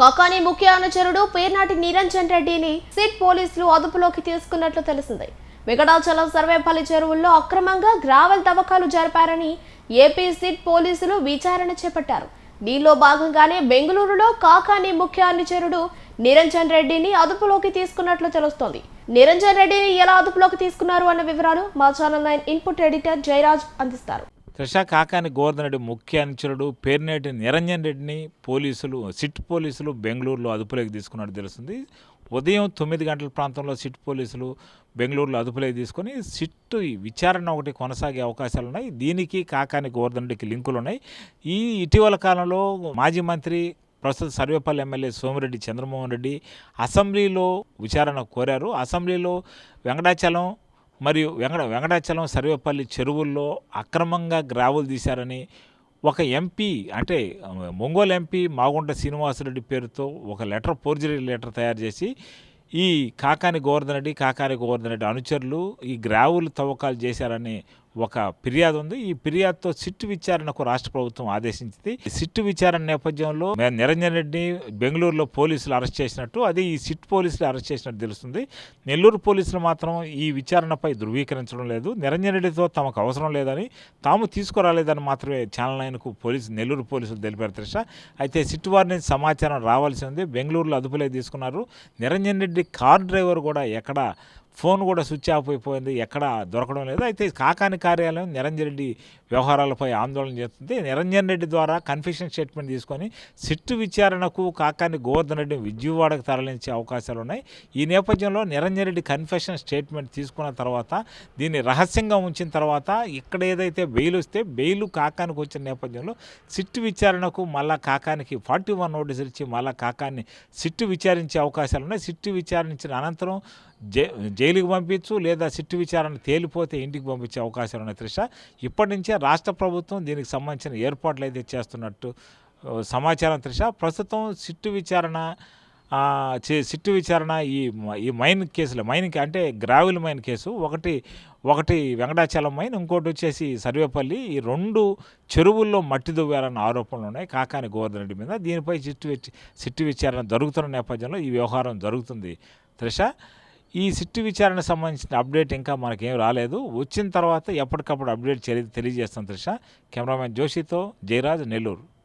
కాకాని ముఖ్య అనుచరుడు పేర్నాటి నిరంజన్ రెడ్డిని సిట్ పోలీసులు అదుపులోకి తీసుకున్నట్లు తెలిసింది. వెంకటాచలం సర్వేపల్లి చెరువుల్లో అక్రమంగా గ్రావెల్ తవ్వకాలు జరిపారని ఏపీ సిట్ పోలీసులు విచారణ చేపట్టారు. దీనిలో భాగంగానే బెంగళూరులో కాకాని ముఖ్య అనుచరుడు నిరంజన్ రెడ్డిని అదుపులోకి తీసుకున్నట్లు తెలుస్తోంది. నిరంజన్ రెడ్డిని ఎలా అదుపులోకి తీసుకున్నారు అన్న వివరాలు మా channel nine input editor Jayaraj అందిస్తారు. త్రిషా కాకాని గోవర్ధన్ రెడ్డి ముఖ్య అనుచరుడు పేర్నేటి నిరంజన్ రెడ్డిని పోలీసులు సిట్ పోలీసులు బెంగళూరులో అదుపులోకి తీసుకున్నట్టు తెలుస్తుంది. ఉదయం తొమ్మిది గంటల ప్రాంతంలో సిట్ పోలీసులు బెంగళూరులో అదుపులోకి తీసుకొని సిట్ విచారణ ఒకటి కొనసాగే అవకాశాలు ఉన్నాయి. దీనికి కాకాని గోవర్ధన్ రెడ్డికి లింకులు ఉన్నాయి. ఈ ఇటీవల కాలంలో మాజీ మంత్రి ప్రస్తుత సర్వేపల్లి ఎమ్మెల్యే సోమిరెడ్డి చంద్రమోహన్ రెడ్డి అసెంబ్లీలో విచారణ కోరారు. అసెంబ్లీలో వెంకటాచలం మరియు వెంకట వెంకటాచలం సర్వేపల్లి చెరువుల్లో అక్రమంగా గ్రావులు తీశారని ఒక ఎంపీ అంటే ఆ, ఒంగోలు ఎంపీ మాగుంట శ్రీనివాసరెడ్డి పేరుతో ఒక లెటర్ ఫోర్జరీ లెటర్ తయారు చేసి ఈ కాకాని గోవర్ధన్ రెడ్డి కాకాని గోవర్ధన్ రెడ్డి అనుచరులు ఈ గ్రావులు తవ్వకాలు చేశారని ఒక ఫిర్యాదు ఉంది. ఈ ఫిర్యాదుతో సిట్టు విచారణకు రాష్ట్ర ప్రభుత్వం ఆదేశించింది. సిట్టు విచారణ నేపథ్యంలో నిరంజన్ రెడ్డి బెంగళూరులో పోలీసులు అరెస్ట్ చేసినట్టు అది ఈ సిట్ పోలీసులు అరెస్ట్ చేసినట్టు తెలుస్తుంది. నెల్లూరు పోలీసులు మాత్రం ఈ విచారణపై ధృవీకరించడం లేదు. నిరంజన్ రెడ్డితో తమకు అవసరం లేదని తాము తీసుకురాలేదని మాత్రమే ఛానల్ నైన్కు పోలీసు నెల్లూరు పోలీసులు తెలిపారు త్రిష. అయితే సిట్ వారి నుంచి సమాచారం రావాల్సి ఉంది. బెంగళూరులో అదుపులే తీసుకున్నారు. నిరంజన్ రెడ్డి కార్ డ్రైవర్ కూడా ఎక్కడ ఫోన్ కూడా స్విచ్ ఆఫ్ అయిపోయింది. ఎక్కడ దొరకడం లేదు. అయితే కాకాని కార్యాలయం నిరంజన్ రెడ్డి వ్యవహారాలపై ఆందోళన చేస్తుంది. నిరంజన్ రెడ్డి ద్వారా కన్ఫెషన్ స్టేట్మెంట్ తీసుకొని సిట్టు విచారణకు కాకాని గోవర్ధన్ రెడ్డి విజయవాడకు తరలించే అవకాశాలు ఉన్నాయి. ఈ నేపథ్యంలో నిరంజన్ రెడ్డి కన్ఫెషన్ స్టేట్మెంట్ తీసుకున్న తర్వాత దీన్ని రహస్యంగా ఉంచిన తర్వాత ఇక్కడ ఏదైతే బెయిల్ వస్తే బెయిల్ కాకానికి వచ్చిన నేపథ్యంలో సిట్టు విచారణకు మళ్ళా కాకానికి ఫార్టీ వన్ నోటీస్ ఇచ్చి మళ్ళా కాకాన్ని సిట్టు విచారించే అవకాశాలు ఉన్నాయి. సిట్టు విచారించిన అనంతరం జై జైలుకి పంపించు లేదా సిట్టు విచారణ తేలిపోతే ఇంటికి పంపించే అవకాశాలు ఉన్నాయి త్రిష. ఇప్పటి నుంచే రాష్ట్ర ప్రభుత్వం దీనికి సంబంధించిన ఏర్పాట్లు అయితే చేస్తున్నట్టు సమాచారం త్రిష. ప్రస్తుతం సిట్టు విచారణ చే- సిట్టు విచారణ ఈ మ- ఈ మైన్ కేసులో మైన్కి అంటే గ్రావిల్ మైన్ కేసు ఒకటి ఒకటి వెంకటాచలం మైన్ ఇంకోటి వచ్చేసి సర్వేపల్లి. ఈ రెండు చెరువుల్లో మట్టి దువ్వారన్న ఆరోపణలు ఉన్నాయి. కాకాని గోవర్ధన్ రెడ్డి మీద దీనిపై సిట్టు సిట్టు విచారణ జరుగుతున్న నేపథ్యంలో ఈ వ్యవహారం జరుగుతుంది. త్రిష ఈ సిట్టు విచారణ సంబంధించిన అప్డేట్ ఇంకా మనకేం రాలేదు. వచ్చిన తర్వాత ఎప్పటికప్పుడు అప్డేట్ తెలియజేస్తాం త్రిష. కెమెరామెన్ జోషితో జయరాజ్ నెల్లూరు.